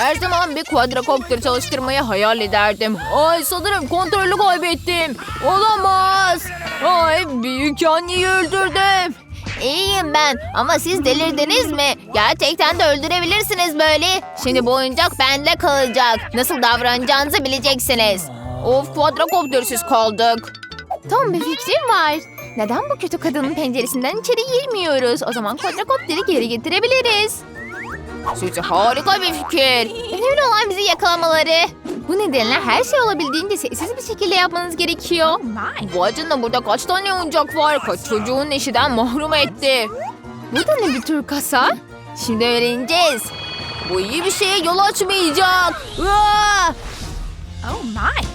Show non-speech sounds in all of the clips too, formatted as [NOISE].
Her zaman bir quadrocopter çalıştırmayı hayal ederdim. Ay sanırım kontrolü kaybettim. Olamaz. Ay büyük anneyi öldürdüm. İyiyim ben ama siz delirdiniz mi? Gerçekten de öldürebilirsiniz böyle. Şimdi bu oyuncak bende kalacak. Nasıl davranacağınızı bileceksiniz. Of quadrocoptersiz kaldık. Tam bir fikrim var. Neden bu kötü kadının penceresinden içeri girmiyoruz? O zaman quadrocopteri geri getirebiliriz. Suzy harika bir fikir. Önemli olan bizi yakalamaları. Bu nedenle her şey olabildiğince sessiz bir şekilde yapmanız gerekiyor. Bu acında burada kaç tane oyuncak var? Kaç çocuğun eşiden mahrum etti? Bu da ne bir tür kasa? Şimdi öğreneceğiz. Bu iyi bir şeye yol açmayacak. Aa! Oh my.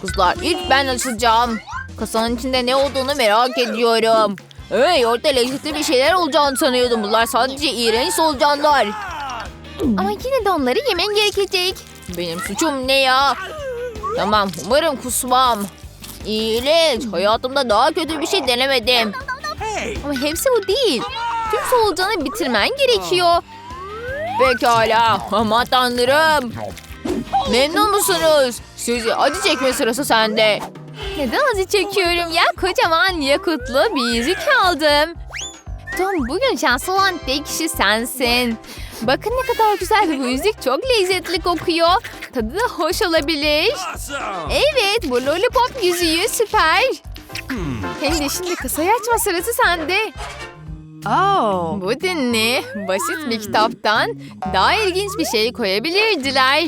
Kızlar ilk ben açacağım. Kasanın içinde ne olduğunu merak ediyorum. Hey orada lezzetli bir şeyler olacağını sanıyordum. Bunlar sadece iğrenç solucanlar. Ama yine de onları yemen gerekecek. Benim suçum ne ya? Tamam umarım kusmam. İğrenç. Hayatımda daha kötü bir şey denemedim. Ama hepsi bu değil. Tüm solucanı bitirmen gerekiyor. Pekala. Aman tanrım. Memnun musunuz? Suzy acı çekme sırası sende. Neden acı çekiyorum ya? Kocaman yakutlu bir yüzük aldım. Tom bugün şanslı olan tek kişi sensin. Bakın ne kadar güzel bu yüzük çok lezzetli kokuyor. Tadı da hoş olabilir. Evet bu lollipop yüzüğü süper. Hem de şimdi kasayı açma sırası sende. Oh. Bu da ne? Basit bir kitaptan daha ilginç bir şey koyabilirdiler.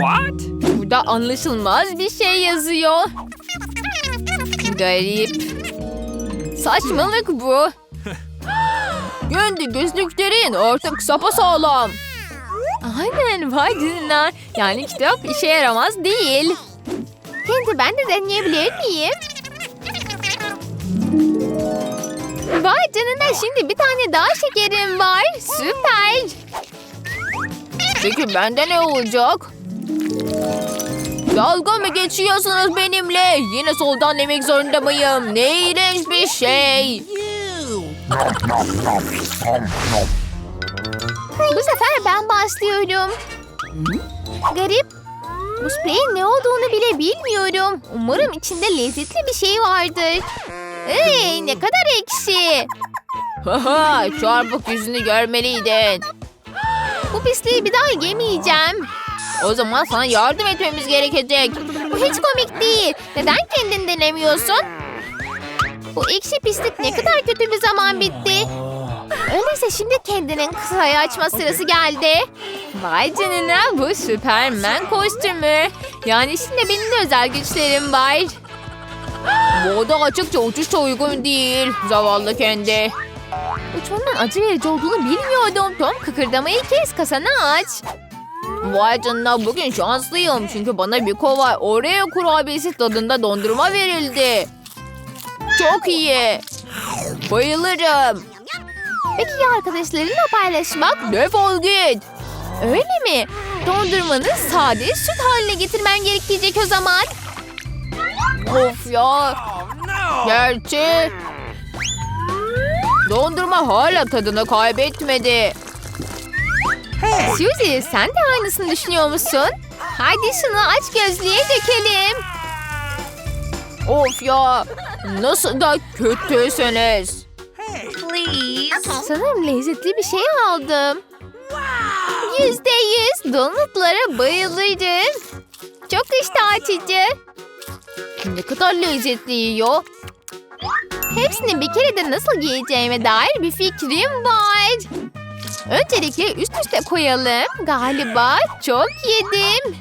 What? Burada anlaşılmaz bir şey yazıyor. Garip. Saçmalık bu. Göndü gözlüklerin artık sapasağlam. Aynen vay canına. Yani kitap işe yaramaz değil. Kendi ben de deneyebilir miyim? Vay canına şimdi bir tane daha şekerim var. Süper. Peki bende ne olacak? Dalga mı geçiyorsunuz benimle? Yine soldan yemek zorunda mıyım? Ne iğrenç bir şey. Bu sefer ben başlıyorum. Garip. Bu spreyin ne olduğunu bile bilmiyorum. Umarım içinde lezzetli bir şey vardır. Ey ne kadar ekşi. Haha çarpık yüzünü görmeliydin. Bu pisliği bir daha yemeyeceğim. O zaman sana yardım etmemiz gerekecek. Bu hiç komik değil. Neden kendin denemiyorsun? Bu ekşi pislik ne kadar kötü bir zaman bitti. Öyleyse şimdi kendinin kısayı açma sırası geldi. Vay canına bu Süpermen kostümü. Yani şimdi benim de özel güçlerim var. Bu oda açıkça uçuşa uygun değil. Zavallı kendi. Uçmanın acı verici olduğunu bilmiyordum. Tom kıkırdamayı kes kasanı aç. Vay canına bugün şanslıyım çünkü bana bir kova Oreo kurabiyesi tadında dondurma verildi. Çok iyi. Bayılırım. Peki ya arkadaşlarınla paylaşmak? Defol git. Öyle mi? Dondurmanı sade süt haline getirmen gerekecek o zaman. Of ya. Gerçi dondurma hala tadını kaybetmedi. Suzy sen de aynısını düşünüyor musun? Hadi şunu aç gözlüğe dökelim. Of ya nasıl da kötüsünüz. Please. Sanırım lezzetli bir şey aldım. Yüzde yüz donutlara bayılırız. Çok iştah açıcı. Ne kadar lezzetli yiyor. Hepsini bir kere de nasıl giyeceğime dair bir fikrim var. Öncelikle üst üste koyalım. Galiba çok yedim.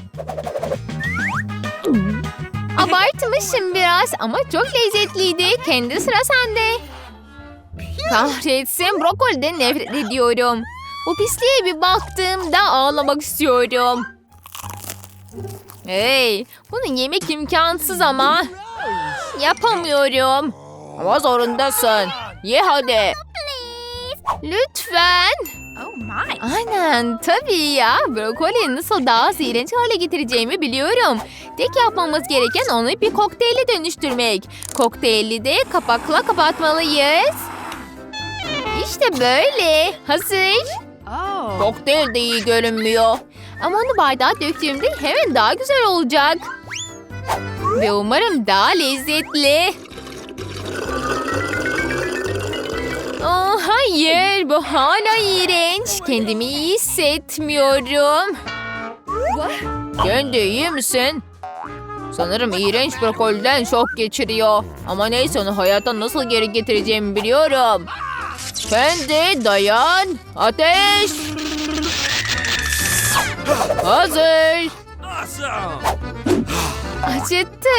Abartmışım biraz ama çok lezzetliydi. Kendi sıra sende. Kahretsin brokoliden nefret ediyorum. Bu pisliğe bir baktığımda ağlamak istiyorum. Hey, bunu yemek imkansız ama. Yapamıyorum. Ama zorundasın. Ye hadi. Lütfen. Oh my. Aynen tabii ya. Brokoli nasıl daha az iğrenç hale getireceğimi biliyorum. Tek yapmamız gereken onu bir kokteyle dönüştürmek. Kokteyli de kapakla kapatmalıyız. İşte böyle. Hazır. Oh. Oh. Kokteyl de iyi görünmüyor. Ama onu bardağa döktüğümde hemen daha güzel olacak. Ve umarım daha lezzetli. Hayır bu hala iğrenç. Kendimi iyi hissetmiyorum. Kendi iyi misin? Sanırım iğrenç brokoliden şok geçiriyor. Ama neyse onu hayata nasıl geri getireceğimi biliyorum. Kendi dayan. Ateş. Hazır. Acıttı.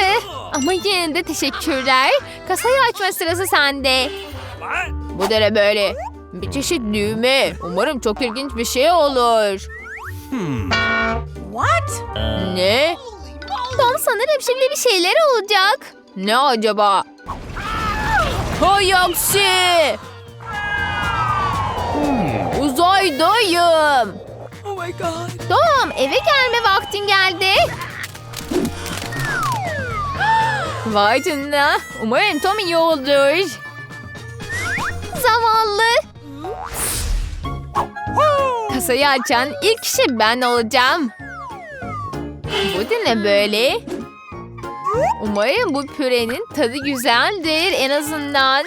Ama yine de teşekkürler. Kasayı açma sırası sende. Bu dere böyle. Bir çeşit düğme. Umarım çok ilginç bir şey olur. What? Ne? Tom sanırım şimdi bir şeyler olacak. Ne acaba? Hay aksi! Uzaydayım. Oh my god. Tom eve gelme vaktin geldi. [GASPS] Vay canına. Umarım Tom iyi olur. Kasayı açan ilk kişi ben olacağım. Bu da ne böyle? Umarım bu pürenin tadı güzeldir en azından.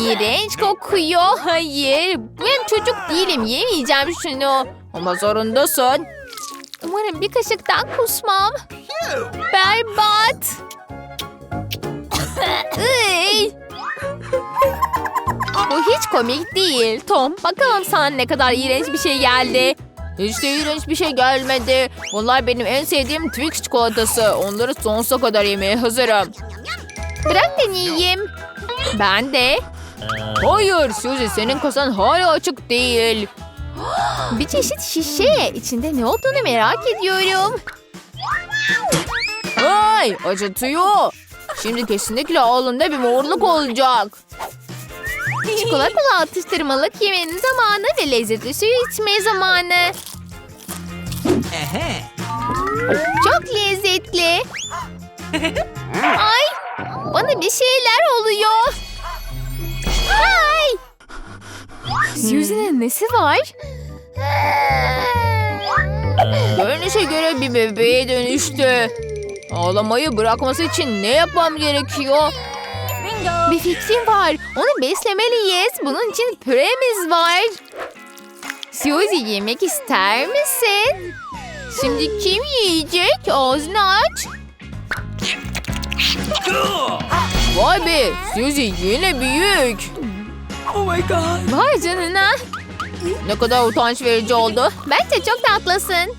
İğrenç kokuyor. Hayır. Ben çocuk değilim. Yemeyeceğim şunu. Ama zorundasın. Umarım bir kaşıktan kusmam. Berbat. [LAUGHS] Bu hiç komik değil. Tom bakalım sana ne kadar iğrenç bir şey geldi. Hiç de iğrenç bir şey gelmedi. Bunlar benim en sevdiğim Twix çikolatası. Onları sonsuza kadar yemeye hazırım. Bırak deneyeyim. Ben de. Hayır Suzy senin kasan hala açık değil. Bir çeşit şişe. İçinde ne olduğunu merak ediyorum. Ay acıtıyor. Şimdi kesinlikle ağzımda bir morluk olacak. Çikolatalı atıştırmalık yemenin zamanı ve lezzetli suyu içme zamanı. Çok lezzetli. Ay bana bir şeyler oluyor. Ay. Suzy'nin nesi var? Görünüşe göre bir bebeğe dönüştü. Ağlamayı bırakması için ne yapmam gerekiyor? Bir fikrim var. Onu beslemeliyiz. Bunun için püremiz var. Suzy yemek ister misin? Şimdi kim yiyecek? Ağzını aç. Vay be Suzy yine büyük. Oh my god. Vay canına. Ne kadar utanç verici oldu. Bence çok tatlısın.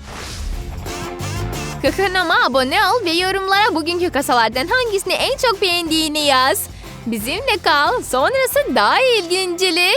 Kanalıma abone ol ve yorumlara bugünkü kasalardan hangisini en çok beğendiğini yaz. Bizimle kal. Sonrası daha ilginceli.